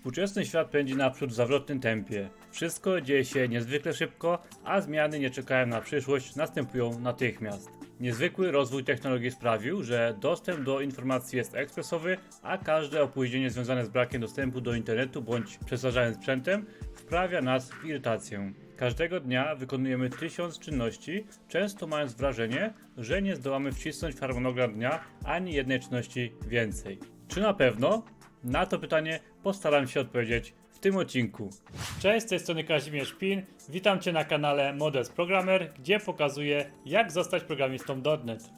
Współczesny świat pędzi naprzód w zawrotnym tempie. Wszystko dzieje się niezwykle szybko, a zmiany nie czekają na przyszłość, następują natychmiast. Niezwykły rozwój technologii sprawił, że dostęp do informacji jest ekspresowy, a każde opóźnienie związane z brakiem dostępu do internetu bądź przestarzanym sprzętem wprawia nas w irytację. Każdego dnia wykonujemy tysiąc czynności, często mając wrażenie, że nie zdołamy wcisnąć harmonogram dnia ani jednej czynności więcej. Czy na pewno? Na to pytanie postaram się odpowiedzieć w tym odcinku. Cześć, z tej strony Kazimierz Pin. Witam Cię na kanale Modest Programmer, gdzie pokazuję jak zostać programistą .NET.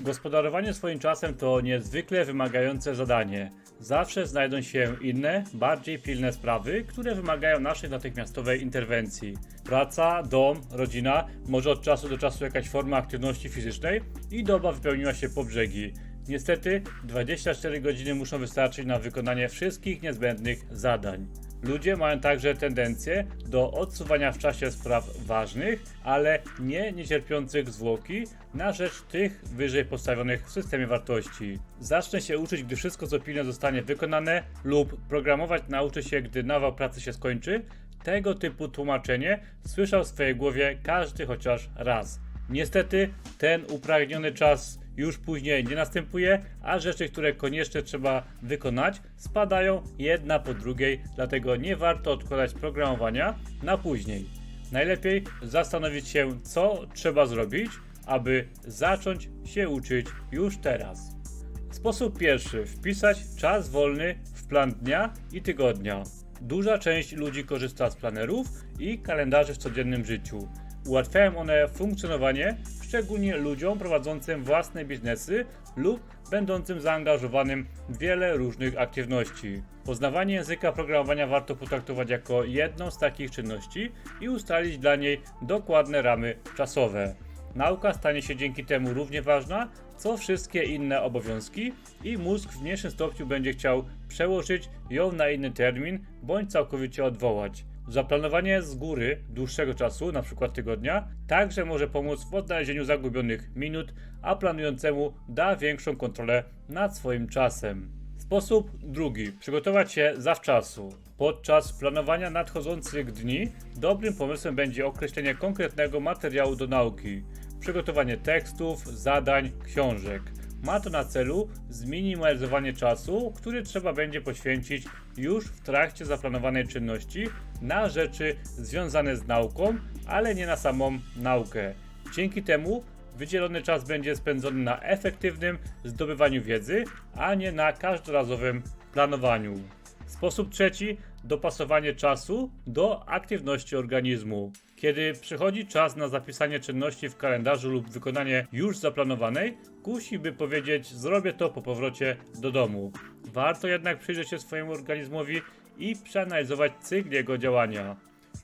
Gospodarowanie swoim czasem to niezwykle wymagające zadanie. Zawsze znajdą się inne, bardziej pilne sprawy, które wymagają naszej natychmiastowej interwencji. Praca, dom, rodzina, może od czasu do czasu jakaś forma aktywności fizycznej i doba wypełniła się po brzegi. Niestety 24 godziny muszą wystarczyć na wykonanie wszystkich niezbędnych zadań. Ludzie mają także tendencję do odsuwania w czasie spraw ważnych, ale nie niecierpiących zwłoki na rzecz tych wyżej postawionych w systemie wartości. Zacznę się uczyć, gdy wszystko co pilne zostanie wykonane lub programować nauczy się, gdy nawał pracy się skończy. Tego typu tłumaczenie słyszał w swojej głowie każdy chociaż raz. Niestety ten upragniony czas już później nie następuje, a rzeczy, które koniecznie trzeba wykonać, spadają jedna po drugiej, dlatego nie warto odkładać programowania na później. Najlepiej zastanowić się, co trzeba zrobić, aby zacząć się uczyć już teraz. Sposób pierwszy: wpisać czas wolny w plan dnia i tygodnia. Duża część ludzi korzysta z planerów i kalendarzy w codziennym życiu. Ułatwiają one funkcjonowanie szczególnie ludziom prowadzącym własne biznesy lub będącym zaangażowanym w wiele różnych aktywności. Poznawanie języka programowania warto potraktować jako jedną z takich czynności i ustalić dla niej dokładne ramy czasowe. Nauka stanie się dzięki temu równie ważna, co wszystkie inne obowiązki i mózg w mniejszym stopniu będzie chciał przełożyć ją na inny termin bądź całkowicie odwołać. Zaplanowanie z góry dłuższego czasu, np. tygodnia, także może pomóc w odnalezieniu zagubionych minut, a planującemu da większą kontrolę nad swoim czasem. Sposób drugi. Przygotować się zawczasu. Podczas planowania nadchodzących dni dobrym pomysłem będzie określenie konkretnego materiału do nauki. Przygotowanie tekstów, zadań, książek. Ma to na celu zminimalizowanie czasu, który trzeba będzie poświęcić już w trakcie zaplanowanej czynności na rzeczy związane z nauką, ale nie na samą naukę. Dzięki temu wydzielony czas będzie spędzony na efektywnym zdobywaniu wiedzy, a nie na każdorazowym planowaniu. Sposób trzeci dopasowanie czasu do aktywności organizmu. Kiedy przychodzi czas na zapisanie czynności w kalendarzu lub wykonanie już zaplanowanej, kusi by powiedzieć: Zrobię to po powrocie do domu. Warto jednak przyjrzeć się swojemu organizmowi i przeanalizować cykl jego działania.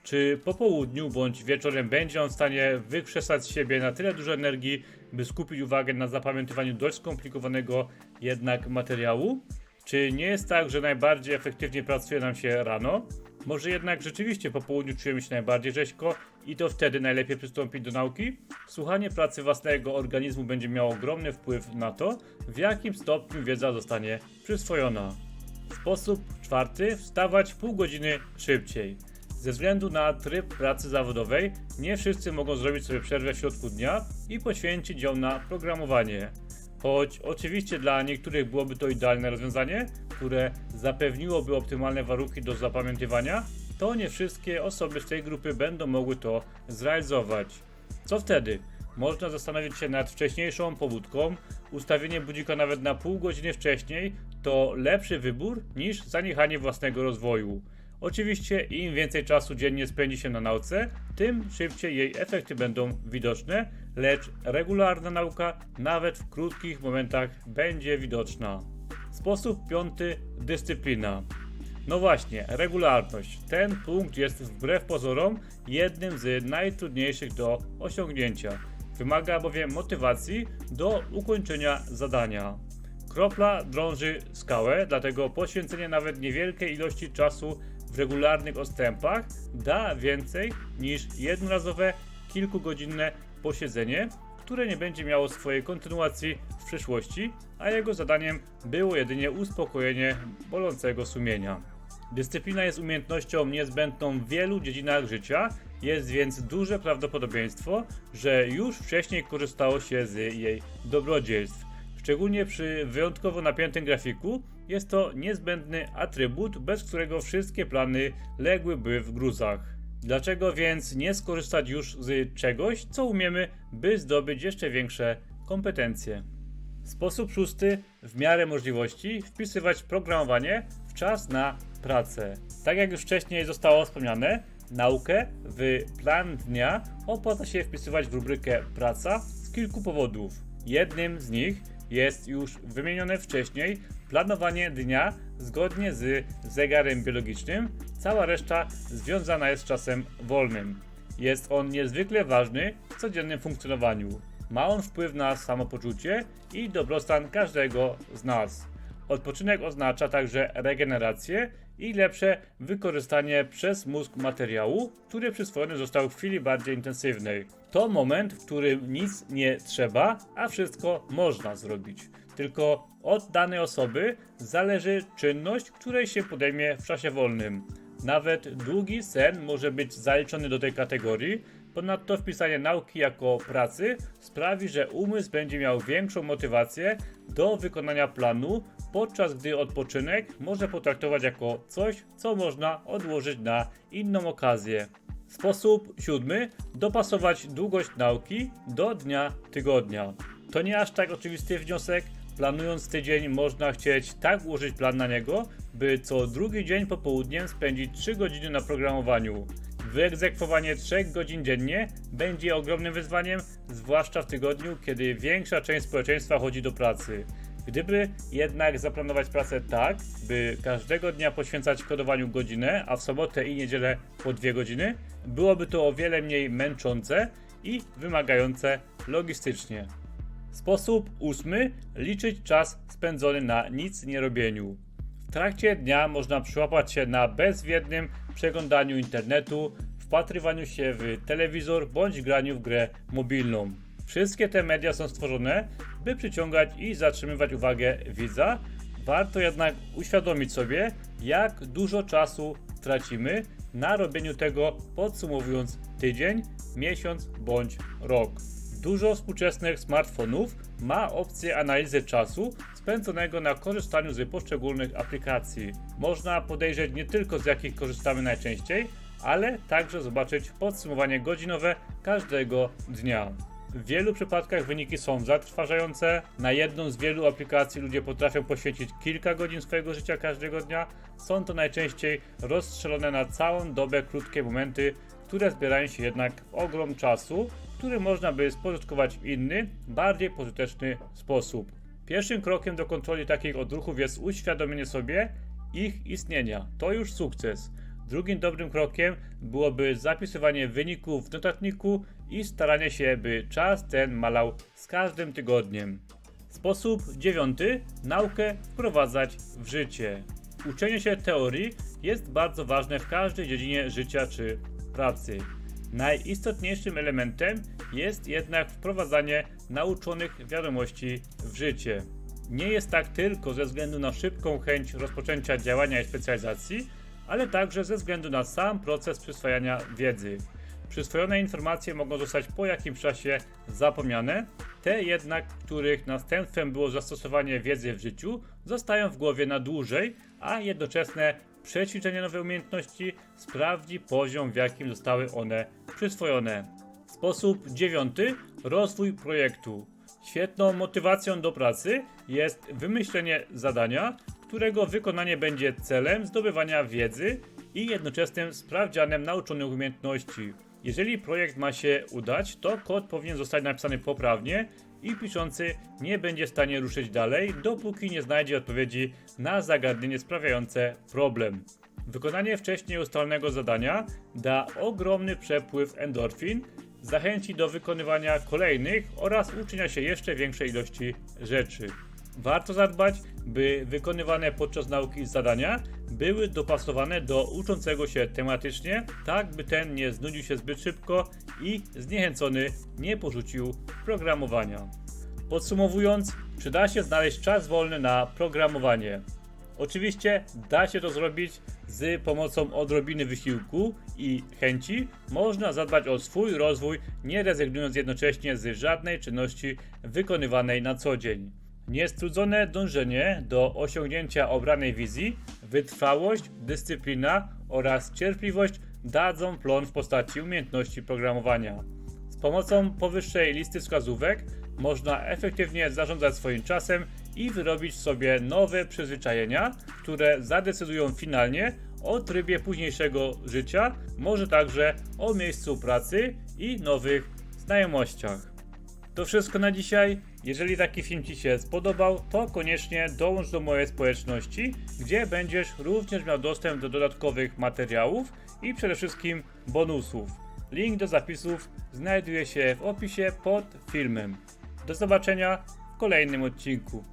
Czy po południu bądź wieczorem będzie on w stanie wykrzesać z siebie na tyle dużo energii, by skupić uwagę na zapamiętywaniu dość skomplikowanego jednak materiału? Czy nie jest tak, że najbardziej efektywnie pracuje nam się rano? Może jednak rzeczywiście po południu czujemy się najbardziej rzeźko i to wtedy najlepiej przystąpić do nauki? Słuchanie pracy własnego organizmu będzie miało ogromny wpływ na to, w jakim stopniu wiedza zostanie przyswojona. Sposób czwarty: wstawać pół godziny szybciej. Ze względu na tryb pracy zawodowej, nie wszyscy mogą zrobić sobie przerwę w środku dnia i poświęcić ją na programowanie. Choć oczywiście dla niektórych byłoby to idealne rozwiązanie, które zapewniłoby optymalne warunki do zapamiętywania, to nie wszystkie osoby z tej grupy będą mogły to zrealizować. Co wtedy? Można zastanowić się nad wcześniejszą pobudką. Ustawienie budzika nawet na pół godziny wcześniej to lepszy wybór niż zaniechanie własnego rozwoju. Oczywiście im więcej czasu dziennie spędzi się na nauce, tym szybciej jej efekty będą widoczne, lecz regularna nauka nawet w krótkich momentach będzie widoczna. Sposób piąty dyscyplina. No właśnie, regularność. Ten punkt jest wbrew pozorom jednym z najtrudniejszych do osiągnięcia. Wymaga bowiem motywacji do ukończenia zadania. Kropla drąży skałę, dlatego poświęcenie nawet niewielkiej ilości czasu w regularnych odstępach da więcej niż jednorazowe, kilkugodzinne posiedzenie, które nie będzie miało swojej kontynuacji w przyszłości, a jego zadaniem było jedynie uspokojenie bolącego sumienia. Dyscyplina jest umiejętnością niezbędną w wielu dziedzinach życia, jest więc duże prawdopodobieństwo, że już wcześniej korzystało się z jej dobrodziejstw. Szczególnie przy wyjątkowo napiętym grafiku jest to niezbędny atrybut, bez którego wszystkie plany ległyby w gruzach. Dlaczego więc nie skorzystać już z czegoś, co umiemy, by zdobyć jeszcze większe kompetencje? Sposób szósty, w miarę możliwości, wpisywać programowanie w czas na pracę. Tak jak już wcześniej zostało wspomniane, naukę w plan dnia opłaca się wpisywać w rubrykę praca z kilku powodów. Jednym z nich jest już wymienione wcześniej planowanie dnia zgodnie z zegarem biologicznym. Cała reszta związana jest z czasem wolnym. Jest on niezwykle ważny w codziennym funkcjonowaniu. Ma on wpływ na samopoczucie i dobrostan każdego z nas. Odpoczynek oznacza także regenerację i lepsze wykorzystanie przez mózg materiału, który przyswojony został w chwili bardziej intensywnej. To moment, w którym nic nie trzeba, a wszystko można zrobić. Tylko od danej osoby zależy czynność, której się podejmie w czasie wolnym. Nawet długi sen może być zaliczony do tej kategorii, Ponadto wpisanie nauki jako pracy sprawi, że umysł będzie miał większą motywację do wykonania planu, podczas gdy odpoczynek może potraktować jako coś, co można odłożyć na inną okazję. Sposób siódmy: dopasować długość nauki do dnia tygodnia. To nie aż tak oczywisty wniosek. Planując tydzień, można chcieć tak ułożyć plan na niego, by co drugi dzień popołudniem spędzić 3 godziny na programowaniu. Wyegzekwowanie 3 godzin dziennie będzie ogromnym wyzwaniem, zwłaszcza w tygodniu, kiedy większa część społeczeństwa chodzi do pracy. Gdyby jednak zaplanować pracę tak, by każdego dnia poświęcać kodowaniu godzinę, a w sobotę i niedzielę po 2 godziny, byłoby to o wiele mniej męczące i wymagające logistycznie. Sposób ósmy: liczyć czas spędzony na nic nie robieniu. W trakcie dnia można przyłapać się na bezwiednym przeglądaniu internetu, wpatrywaniu się w telewizor bądź graniu w grę mobilną. Wszystkie te media są stworzone, by przyciągać i zatrzymywać uwagę widza. Warto jednak uświadomić sobie, jak dużo czasu tracimy na robieniu tego, podsumowując tydzień, miesiąc bądź rok. Dużo współczesnych smartfonów ma opcję analizy czasu spędzonego na korzystaniu z poszczególnych aplikacji. Można podejrzeć nie tylko z jakich korzystamy najczęściej, ale także zobaczyć podsumowanie godzinowe każdego dnia. W wielu przypadkach wyniki są zatrważające. Na jedną z wielu aplikacji ludzie potrafią poświęcić kilka godzin swojego życia każdego dnia. Są to najczęściej rozstrzelone na całą dobę krótkie momenty, które zbierają się jednak w ogrom czasu, który można by spożytkować w inny, bardziej pożyteczny sposób. Pierwszym krokiem do kontroli takich odruchów jest uświadomienie sobie ich istnienia. To już sukces. Drugim dobrym krokiem byłoby zapisywanie wyników w notatniku i staranie się, by czas ten malał z każdym tygodniem. Sposób dziewiąty: naukę wprowadzać w życie. Uczenie się teorii jest bardzo ważne w każdej dziedzinie życia czy pracy. Najistotniejszym elementem jest jednak wprowadzanie nauczonych wiadomości w życie. Nie jest tak tylko ze względu na szybką chęć rozpoczęcia działania i specjalizacji, ale także ze względu na sam proces przyswajania wiedzy. Przyswojone informacje mogą zostać po jakimś czasie zapomniane, te jednak, których następstwem było zastosowanie wiedzy w życiu, zostają w głowie na dłużej, a jednoczesne przećwiczenie nowej umiejętności sprawdzi poziom, w jakim zostały one przyswojone. Sposób dziewiąty: rozwój projektu. Świetną motywacją do pracy jest wymyślenie zadania, którego wykonanie będzie celem zdobywania wiedzy i jednoczesnym sprawdzianem nauczonych umiejętności. Jeżeli projekt ma się udać, to kod powinien zostać napisany poprawnie i piszący nie będzie w stanie ruszyć dalej, dopóki nie znajdzie odpowiedzi na zagadnienie sprawiające problem. Wykonanie wcześniej ustalonego zadania da ogromny przepływ endorfin, zachęci do wykonywania kolejnych oraz uczynia się jeszcze większej ilości rzeczy. Warto zadbać, by wykonywane podczas nauki zadania były dopasowane do uczącego się tematycznie, tak by ten nie znudził się zbyt szybko i zniechęcony nie porzucił programowania. Podsumowując, przyda się znaleźć czas wolny na programowanie. Oczywiście da się to zrobić, z pomocą odrobiny wysiłku i chęci można zadbać o swój rozwój, nie rezygnując jednocześnie z żadnej czynności wykonywanej na co dzień. Niestrudzone dążenie do osiągnięcia obranej wizji, wytrwałość, dyscyplina oraz cierpliwość dadzą plon w postaci umiejętności programowania. Z pomocą powyższej listy wskazówek można efektywnie zarządzać swoim czasem i wyrobić sobie nowe przyzwyczajenia, które zadecydują finalnie o trybie późniejszego życia, może także o miejscu pracy i nowych znajomościach. To wszystko na dzisiaj. Jeżeli taki film Ci się spodobał, to koniecznie dołącz do mojej społeczności, gdzie będziesz również miał dostęp do dodatkowych materiałów i przede wszystkim bonusów. Link do zapisów znajduje się w opisie pod filmem. Do zobaczenia w kolejnym odcinku.